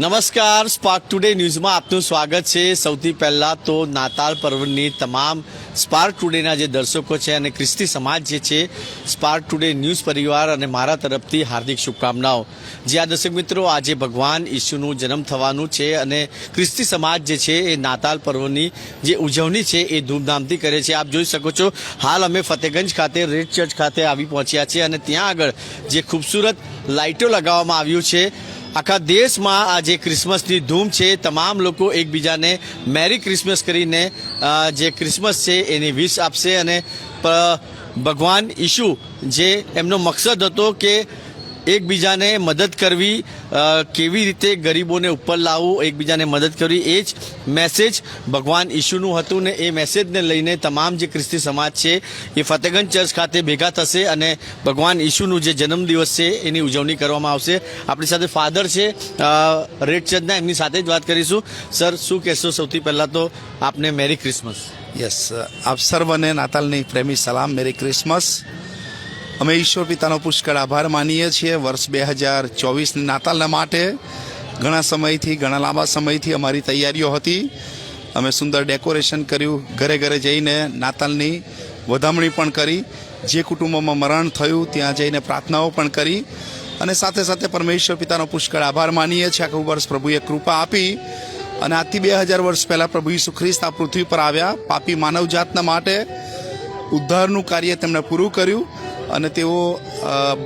નમસ્કાર spark today ન્યૂઝમાં આપનું સ્વાગત છે. સૌથી પહેલાં તો નાતાલ પર્વની તમામ સ્પાર્ક ટુડેના જે દર્શકો છે અને ખ્રિસ્તી સમાજ જે છે સ્પાર્ક ટુડે ન્યૂઝ પરિવાર અને મારા તરફથી હાર્દિક શુભકામનાઓ. જે આ દર્શક મિત્રો, આજે ભગવાન ઈસુનું જન્મ થવાનું છે અને ખ્રિસ્તી સમાજ જે છે, એ નાતાલ પર્વની જે ઉજવણી છે, એ ધૂમધામથી કરે છે. આપ જોઈ શકો છો, હાલ અમે ફતેગંજ ખાતે, રેડ ચર્ચ ખાતે આવી પહોંચ્યા છીએ અને ત્યાં આગળ જે ખૂબસૂરત લાઇટો લગાવવામાં આવ્યું છે આખા દેશમાં આ જે ક્રિસમસની ધૂમ છે. તમામ લોકો એકબીજાને મેરી ક્રિસમસ કરીને જે ક્રિસમસ છે એની વિશ આપશે અને ભગવાન ઈશુ, જે એમનો મકસદ હતો કે એકબીજાને મદદ કરવી કેવી રીતે ગરીબોને ઉપર લાવવું, એકબીજાને મદદ કરવી, એ જ મેસેજ ભગવાન ઈશુનું હતું ને એ મેસેજને લઈને તમામ જે ખ્રિસ્તી સમાજ છે એ ફતેગંજ ચર્ચ ખાતે ભેગા થશે અને ભગવાન ઈશુનું જે જન્મદિવસ છે એની ઉજવણી કરવામાં આવશે. આપણી સાથે ફાધર છે રેડચંદના, એમની સાથે જ વાત કરીશું. સર શું કહેશો સૌથી પહેલાં તો આપને મેરી ક્રિસમસ યસ આપ સર્વને નાતાલની પ્રેમી સલામ મેરી ક્રિસમસ અમે ઈશ્વર પિતાનો પુષ્કળ આભાર માનીએ છીએ. વર્ષ બે હજાર ચોવીસ નાતાલના માટે ઘણા સમયથી, ઘણા લાંબા સમયથી અમારી તૈયારીઓ હતી. અમે સુંદર ડેકોરેશન કર્યું, ઘરે ઘરે જઈને નાતાલની વધામણી પણ કરી. જે કુટુંબોમાં મરણ થયું, ત્યાં જઈને પ્રાર્થનાઓ પણ કરી. અને સાથે સાથે પરમેશ્વર પિતાનો પુષ્કળ આભાર માનીએ છીએ. આખું વર્ષ પ્રભુએ કૃપા આપી. અને આજથી બે હજાર વર્ષ પહેલાં પ્રભુ ઈસુ ખ્રિસ્ત આ પૃથ્વી પર આવ્યા. પાપી માનવજાતના માટે ઉદ્ધારનું કાર્ય તેમણે પૂરું કર્યું. અને તેઓ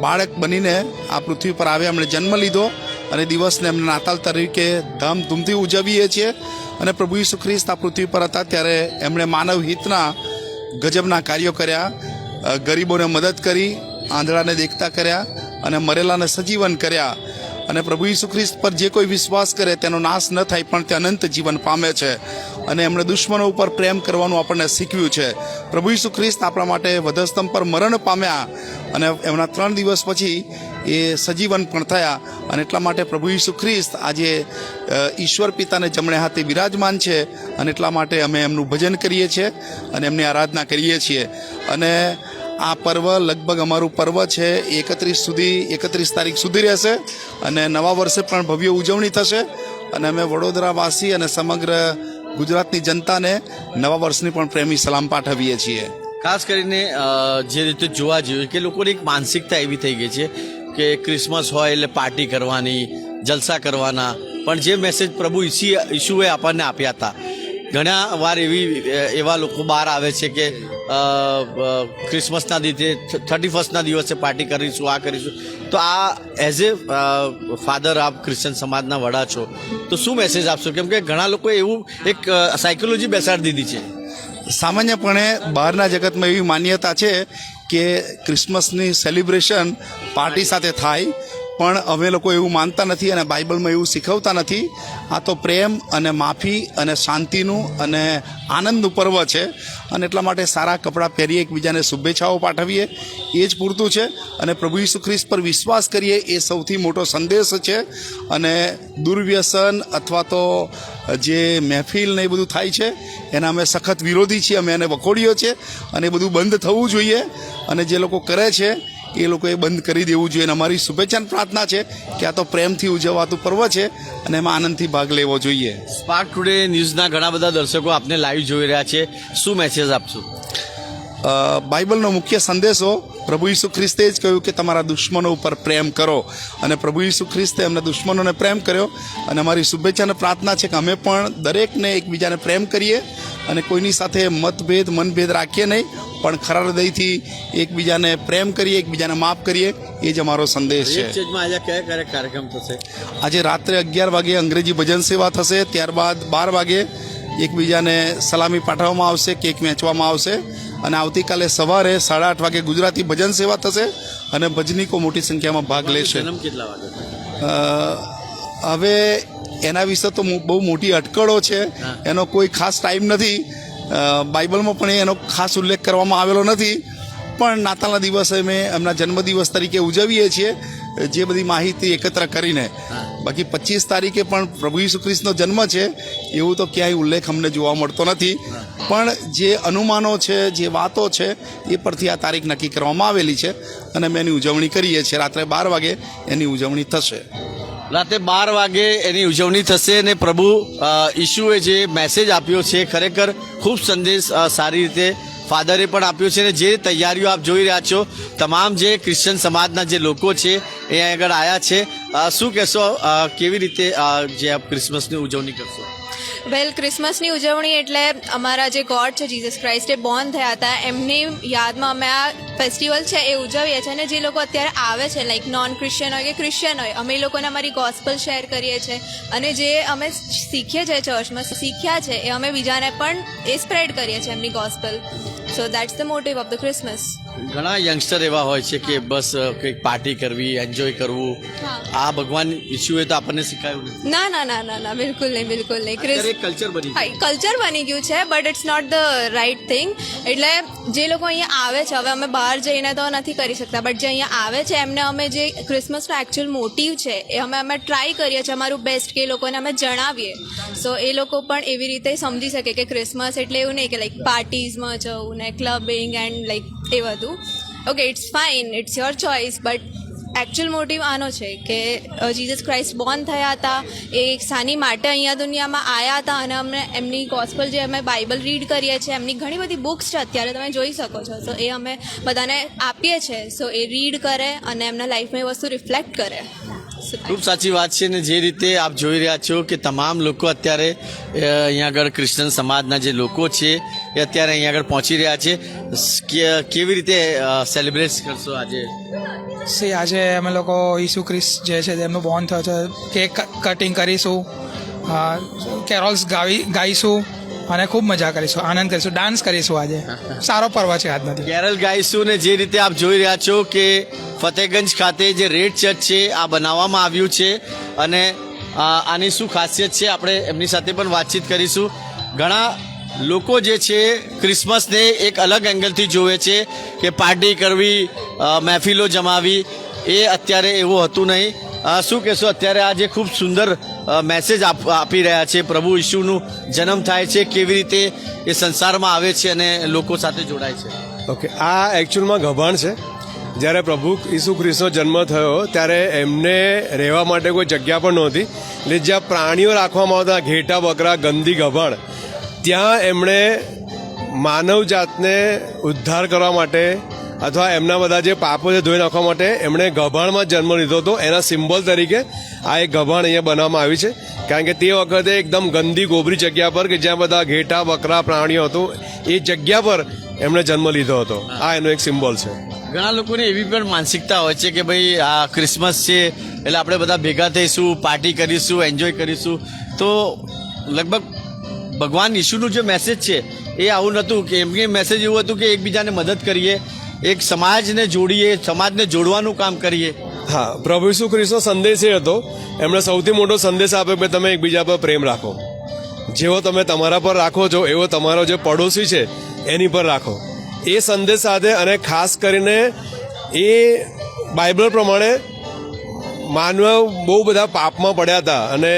બાળક બનીને આ પૃથ્વી પર આવ્યા. એમણે જન્મ લીધો અને દિવસને એમને નાતાલ તરીકે ધામધૂમથી ઉજવીએ છીએ. અને પ્રભુ ઈસુ ખ્રિસ્ત આ પૃથ્વી પર હતા ત્યારે એમણે માનવ હિતના ગજબના કાર્યો કર્યા. ગરીબોને મદદ કરી, આંધળાને દેખતા કર્યા અને મરેલાને સજીવન કર્યા. અને પ્રભુ ઈસુ ખ્રિસ્ત પર જે કોઈ વિશ્વાસ કરે તેનો નાશ ન થાય, પણ તે અનંત જીવન પામે છે. અને એમણે દુશ્મનો ઉપર પ્રેમ કરવાનું આપણને શીખવ્યું છે. પ્રભુ ઈસુ ખ્રિસ્ત આપણા માટે વધસ્તંભ પર મરણ પામ્યા અને એમના ત્રણ દિવસ પછી એ સજીવન પણ થયા અને એટલા માટે પ્રભુ ઈસુ ખ્રિસ્ત આજે ઈશ્વર પિતાને જમણે હાથે બિરાજમાન છે અને એટલા માટે અમે એમનું ભજન કરીએ છીએ અને એમની આરાધના કરીએ છીએ. અને આ પર્વ લગભગ અમારું પર્વ છે, એકત્રીસ સુધી, એકત્રીસ તારીખ સુધી રહેશે અને નવા વર્ષે પણ ભવ્ય ઉજવણી થશે. અને અમે વડોદરાવાસી અને સમગ્ર ગુજરાતની જનતાને નવા વર્ષની પણ પ્રેમી સલામ પાઠવીએ છીએ. ખાસ કરીને જે રીતે જોવા જોઈએ કે લોકોની એક માનસિકતા એવી થઈ ગઈ છે કે ક્રિસમસ હોય એટલે પાર્ટી કરવાની, જલસા કરવાના. પણ જે મેસેજ પ્રભુ ઈસી ઈશુએ આપણને આપ્યા હતા. ઘણા વાર એવી એવા લોકો બહાર આવે છે કે ક્રિસમસના દિવસે થર્ટી ફર્સ્ટના દિવસે પાર્ટી કરીશું, આ કરીશું. તો આ એઝ એ ફાધર આપ ક્રિશ્ચન સમાજના વડા છો. તો શું મેસેજ આપશો? કેમ કે ઘણા લોકો એવું એક સાયકોલોજી બેસાડી દીધી છે. સામાન્યપણે બહારના જગતમાં એવી માન્યતા છે કે ક્રિસમસની સેલિબ્રેશન પાર્ટી સાથે થાય પણ અમે લોકો એવું માનતા નથી અને બાઇબલમાં એવું શીખવતા નથી. આ તો પ્રેમ અને માફી અને શાંતિનું અને આનંદનું પર્વ છે અને એટલા માટે સારા કપડાં પહેરીએ, એકબીજાને શુભેચ્છાઓ પાઠવીએ. એ જ પૂરતું છે અને પ્રભુ ઈસુ ખ્રિસ્ત પર વિશ્વાસ કરીએ એ સૌથી મોટો સંદેશ છે. અને દુર્વ્યસન અથવા તો જે મહેફિલ ને એ બધું થાય છે, એના અમે સખત વિરોધી છીએ, અમે એને વખોડીએ છીએ અને એ બધું બંધ થવું જોઈએ. અને જે લોકો કરે છે એ લોકોએ બંધ કરી દેવું જોઈએ અને અમારી શુભેચ્છાની પ્રાર્થના છે કે આ તો પ્રેમથી ઉજવાતું પર્વ છે અને એમાં આનંદથી ભાગ લેવો જોઈએ. સ્પાર્ક ટુડે ન્યૂઝના ઘણા બધા દર્શકો આપને લાઈવ જોઈ રહ્યા છે. શું મેસેજ આપશો? બાઇબલનો મુખ્ય સંદેશો પ્રભુ ઈસુ ખ્રિસ્તે જ કહ્યું કે તમારા દુશ્મનો ઉપર પ્રેમ કરો. અને પ્રભુ ઈસુ ખ્રિસ્તે એમના દુશ્મનોને પ્રેમ કર્યો અને અમારી શુભેચ્છાને પ્રાર્થના છે કે અમે પણ દરેકને એકબીજાને પ્રેમ કરીએ અને કોઈની સાથે મતભેદ મનભેદ રાખીએ નહીં પણ ખરા હૃદયથી એકબીજાને પ્રેમ કરીએ એકબીજાને માફ કરીએ એ જ અમારો સંદેશ છે. કાર્યક્રમ થશે? આજે રાત્રે અગિયાર વાગે અંગ્રેજી ભજન સેવા થશે ત્યારબાદ બાર વાગે એકબીજાને સલામી પાઠવવામાં આવશે કેક વેચવામાં આવશે અને આવતીકાલે સવારે સાડા આઠ વાગે ગુજરાતી ભજન સેવા થશે અને ભજનીકો મોટી સંખ્યામાં ભાગ લેશે. કેટલા વાગે હવે એના વિશે તો બહુ મોટી અટકળો છે. એનો કોઈ ખાસ ટાઈમ નથી. બાઇબલમાં પણ એનો ખાસ ઉલ્લેખ કરવામાં આવેલો નથી. પણ નાતાલના દિવસે અમે એમના જન્મદિવસ તરીકે ઉજવીએ છીએ જે બધી માહિતી એકત્ર કરીને. બાકી પચીસ તારીખે પણ પ્રભુ ઈસુ ખ્રિસ્તનો જન્મ છે એવું તો ક્યાંય ઉલ્લેખ અમને જોવા મળતો નથી. પણ જે અનુમાનો છે જે વાતો છે એ પરથી આ તારીખ નક્કી કરવામાં આવેલી છે. અને અમે એની ઉજવણી કરીએ છીએ. રાત્રે બાર વાગે એની ઉજવણી થશે. રાતે બાર વાગે એની ઉજવણી થશે અને પ્રભુ ઈશુએ જે મેસેજ આપ્યો છે, ખરેખર ખૂબ સંદેશ સારી રીતે ફાધરે પણ આપ્યો છે અને જે તૈયારીઓ આપ જોઈ રહ્યા છો, તમામ જે ક્રિશ્ચન સમાજના જે લોકો છે, એ આગળ આવ્યા છે. શું કહેશો? કેવી રીતે જે આપ ક્રિસમસની ઉજવણી કરશો? વેલ ક્રિસમસની ઉજવણી એટલે અમારા જે ગોડ છે જીસસ ક્રાઇસ્ટ બોર્ન થયા હતા. એમની યાદમાં અમે આ ફેસ્ટિવલ છે એ ઉજવીએ છીએ અને જે લોકો અત્યારે આવે છે લાઈક નોન ક્રિશ્ચિયન હોય કે ક્રિશ્ચિયન હોય, અમે લોકોને અમારી ગોસ્પલ શેર કરીએ છીએ. અને જે અમે શીખીએ છીએ ચર્ચમાં શીખ્યા છે, એ અમે બીજાને પણ એ સ્પ્રેડ કરીએ છીએ એમની gospel so that's the motive of the Christmas ઘણા યંગસ્ટર એવા હોય છે કે બસ કંઈક પાર્ટી કરવી એન્જોય કરવું. આ ભગવાન ઈશુએ તો આપણને શીખાયું નથી. ના ના ના ના ના બિલકુલ નહીં બિલકુલ નહીં. ક્રિસ કલ્ચર બની ગયું. કલ્ચર બની ગયું છે but it's not the right thing એટલે જે લોકો અહીંયા આવે છે હવે અમે બહાર જઈને તો નથી કરી શકતા બટ જે અહીંયા આવે છે એમને અમે જે ક્રિસમસનો એકચ્યુઅલ મોટિવ છે એ અમે અમે ટ્રાય કરીએ છીએ અમારું બેસ્ટ કે એ લોકોને અમે જણાવીએ. સો એ લોકો પણ એવી રીતે સમજી શકે કે ક્રિસમસ એટલે એવું નહીં કે લાઈક પાર્ટીઝમાં જવું ને ક્લબિંગ એન્ડ લાઈક એ બધું. Okay it's fine it's your choice but actual motive આનો છે કે જીસસ ક્રાઇસ્ટ બોર્ન થયા હતા, એ સાની માટે અહીંયા દુનિયામાં આવ્યા હતા અને અમને એમની ગોસ્પલ જે અમે બાઇબલ રીડ કરીએ છીએ, એમની ઘણી બધી બુક્સ છે, અત્યારે તમે જોઈ શકો છો. તો એ અમે બધાને આપીએ છીએ. સો એ રીડ કરે અને એમના લાઈફમાં એ વસ્તુ રિફ્લેક્ટ કરે. ખૂબ સાચી વાત છે ને જે રીતે આપ જોઈ રહ્યા છો કે તમામ લોકો અત્યારે અહીંયા આગળ ક્રિશ્ચન સમાજના જે લોકો છે એ અત્યારે અહીંયા આગળ પહોંચી રહ્યા છે. કે- કેવી રીતે સેલિબ્રેટ કરશો આજે? સી આજે અમે લોકો ઈસુ ખ્રિસ્ત જે છે તેમનું બોર્ન થયો છે. કેક કટિંગ કરીશું. કેરોલ્સ ગાવી ગાઈશું અને ખૂબ મજા કરીશું આનંદ કરીશું ડાન્સ કરીશું આજે. સારો પર્વ છે આજનો કેરલ ગાઈશું ને જે રીતે આપ જોઈ રહ્યા છો કે ફતેગંજ ખાતે જે રેડ ચર્ચ છે આ બનાવવામાં આવ્યું છે અને આની શું ખાસિયત છે આપણે એમની સાથે પણ વાતચીત કરીશું. ઘણા લોકો જે છે ક્રિસમસને એક અલગ એંગલથી જોવે છે કે પાર્ટી કરવી મહેફિલો જમાવી, એ અત્યારે એવું હતું નહીં. શું કહેશો, અત્યારે આ જે ખૂબ સુંદર મેસેજ આપી રહ્યા છે પ્રભુ ઈશુનું જન્મ થાય છે, કેવી રીતે એ સંસારમાં આવે છે અને લોકો સાથે જોડાય છે. ઓકે આ એકચ્યુઅલમાં ગભાણ છે. જ્યારે પ્રભુ ઈસુ ખ્રિસ્તનો જન્મ થયો, ત્યારે એમને રહેવા માટે કોઈ જગ્યા પણ નહોતી. એટલે જ્યાં પ્રાણીઓ રાખવામાં આવતા, ઘેટા, બકરા, ગંદી ગભાણ ત્યાં એમણે માનવજાતને ઉદ્ધાર કરવા માટે અથવા એમના બધા જે પાપો છે ધોઈ નાખવા માટે એમણે ગભાણમાં જન્મ લીધો હતો. એના સિમ્બોલ તરીકે આ એક ગભાણ અહીંયા બનાવવામાં આવી છે. કારણ કે તે વખતે એકદમ ગંદી ગોબરી જગ્યા પર કે જ્યાં બધા ઘેટા, બકરા, પ્રાણીઓ હતું, એ જગ્યા પર એમણે જન્મ લીધો હતો. આ એનો એક સિમ્બોલ છે. ઘણા લોકોની એવી પણ માનસિકતા હોય છે કે ભાઈ આ ક્રિસમસ છે, એટલે આપણે બધા ભેગા થઈશું પાર્ટી કરીશું એન્જોય કરીશું. તો લગભગ ભગવાન ઈશુનું જે મેસેજ છે, એ આવું નહોતું કે એમની મેસેજ એવું હતું કે એકબીજાને મદદ કરીએ, એક સમાજને જોડીએ, સમાજને જોડવાનું કામ કરીએ. હા, પ્રભુ ઈસુ ખ્રિસ્તનો સંદેશ એ હતો, એમણે સૌથી મોટો સંદેશ આપ્યો કે તમે એકબીજા પર પ્રેમ રાખો. જેવો તમે તમારા પર રાખો છો, એવો તમારો જે પડોશી છે, એની પર રાખો. એ સંદેશ સાથે અને ખાસ કરીને એ બાઇબલ પ્રમાણે માનવ બહુ બધા પાપમાં પડ્યા હતા અને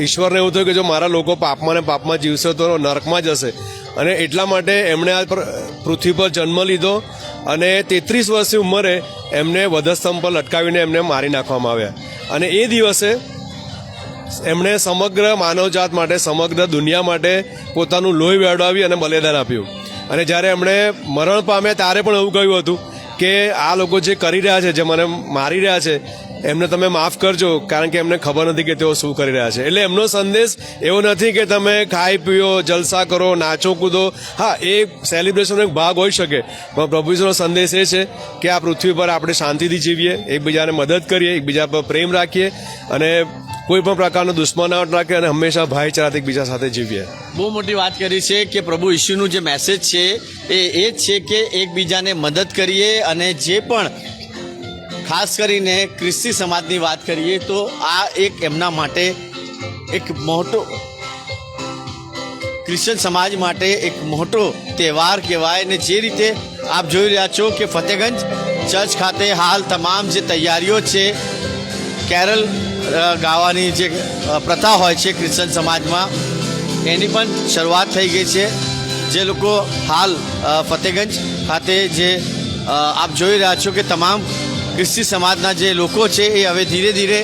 ઈશ્વરને એવું થયું કે જો મારા લોકો પાપમાં ને પાપમાં જીવશે તો નરકમાં જશે અને એટલા માટે એમણે આ પૃથ્વી પર જન્મ લીધો અને તેત્રીસ વર્ષની ઉંમરે એમને વધસ્તંભ પર લટકાવીને એમને મારી નાખવામાં આવ્યા. અને એ દિવસે એમણે સમગ્ર માનવજાત માટે, સમગ્ર દુનિયા માટે પોતાનું લોહી વેડાવી અને બલિદાન આપ્યું. અને જ્યારે એમણે મરણ પામ્યા ત્યારે પણ એવું કહ્યું હતું કે આ લોકો જે કરી રહ્યા છે, જે મને મારી રહ્યા છે એમને તમે માફ કરજો, કારણ કે એમને ખબર નથી કે તેઓ શું કરી રહ્યા છે. એટલે એમનો સંદેશ એવો નથી કે તમે ખાઈ પીઓ, જલસા કરો, નાચો, કૂદો. હા, એ સેલિબ્રેશનનો એક ભાગ હોઈ શકે. પણ પ્રભુજીનો સંદેશ એ છે કે આ પૃથ્વી પર આપણે શાંતિથી જીવીએ, એકબીજાને મદદ કરીએ, એકબીજા પર પ્રેમ રાખીએ અને કોઈ પણ પ્રકારનો દુશ્મનાવટ રાખીએ અને હંમેશા ભાઈચારાથી એકબીજા સાથે જીવીએ. બહુ મોટી વાત કરી છે કે પ્રભુ ઈશુનું જે મેસેજ છે એ એ જ છે કે એકબીજાને મદદ કરીએ અને જે પણ ખાસ કરીને ખ્રિસ્તી સમાજની વાત કરીએ તો આ એક એમના માટે એક મોટો ક્રિશ્ચન સમાજ માટે એક મોટો તહેવાર કહેવાય ને જે રીતે આપ જોઈ રહ્યા છો કે ફતેગંજ ચર્ચ ખાતે હાલ તમામ જે તૈયારીઓ છે, કેરલ ગાવાની જે પ્રથા હોય છે ક્રિશ્ચન સમાજમાં, એની પણ શરૂઆત થઈ ગઈ છે. જે લોકો હાલ ફતેગંજ ખાતે જે આપ જોઈ રહ્યા છો કે તમામ ખ્રિસ્તી સમાજના જે લોકો છે એ હવે ધીરે ધીરે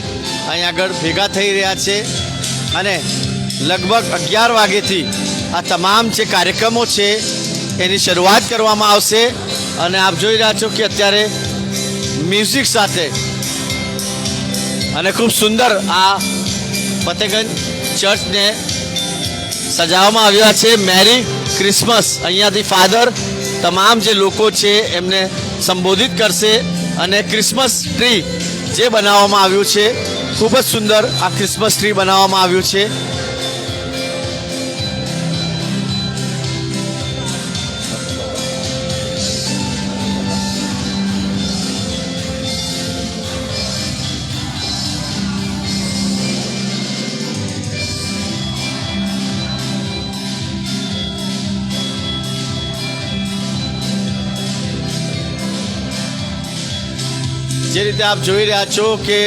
અહીં આગળ ભેગા થઈ રહ્યા છે અને લગભગ અગિયાર વાગ્યેથી આ તમામ જે કાર્યક્રમો છે એની શરૂઆત કરવામાં આવશે અને આપ જોઈ રહ્યા છો કે અત્યારે મ્યુઝિક સાથે અને ખૂબ સુંદર આ ફતેગંજ ચર્ચને સજાવવામાં આવ્યા છે. મેરી ક્રિસમસ અહીંયાથી ફાધર તમામ જે લોકો છે એમને સંબોધિત કરશે. અને ક્રિસમસ ટ્રી જે બનાવવામાં આવ્યું છે, ખૂબ જ સુંદર આ ક્રિસમસ ટ્રી બનાવવામાં આવ્યું છે. જે રીતે આપ જોઈ રહ્યા છો કે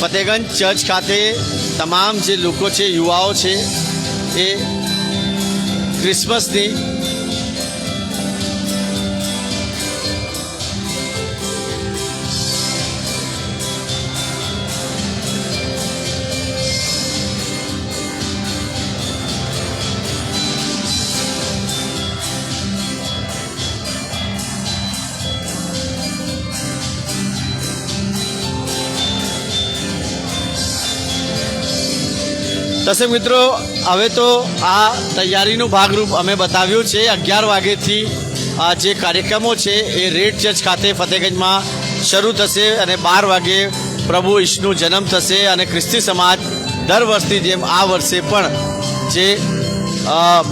ફતેગંજ ચર્ચ ખાતે તમામ જે લોકો છે, યુવાઓ છે, એ ક્રિસમસની દર્શક મિત્રો, હવે તો આ તૈયારીનું ભાગરૂપ અમે બતાવ્યું છે. અગિયાર વાગ્યેથી આ જે કાર્યક્રમો છે એ રેડ ચર્ચ ખાતે ફતેગંજમાં શરૂ થશે અને બાર વાગે પ્રભુ ઈશનું જન્મ થશે અને ખ્રિસ્તી સમાજ દર વર્ષની જેમ આ વર્ષે પણ જે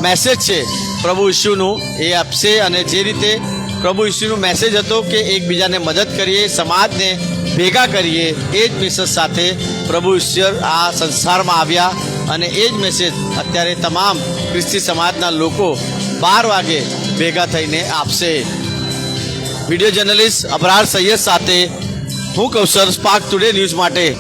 મેસેજ છે પ્રભુ ઈશુનું એ આપશે અને જે રીતે પ્રભુ ઈશુનું મેસેજ હતો કે એકબીજાને મદદ કરીએ, સમાજને ભેગા કરીએ, એ જ મેસેજ સાથે પ્રભુ ઈશ્વર આ સંસારમાં આવ્યા અને એ જ મેસેજ અત્યારે તમામ ખ્રિસ્તી સમાજના લોકો બાર વાગે ભેગા થઈને આપશે. વીડિયો જર્નલિસ્ટ અબરાર સૈયદ સાથે હું કૌશલ સ્પાર્ક ટુડે ન્યૂઝ માટે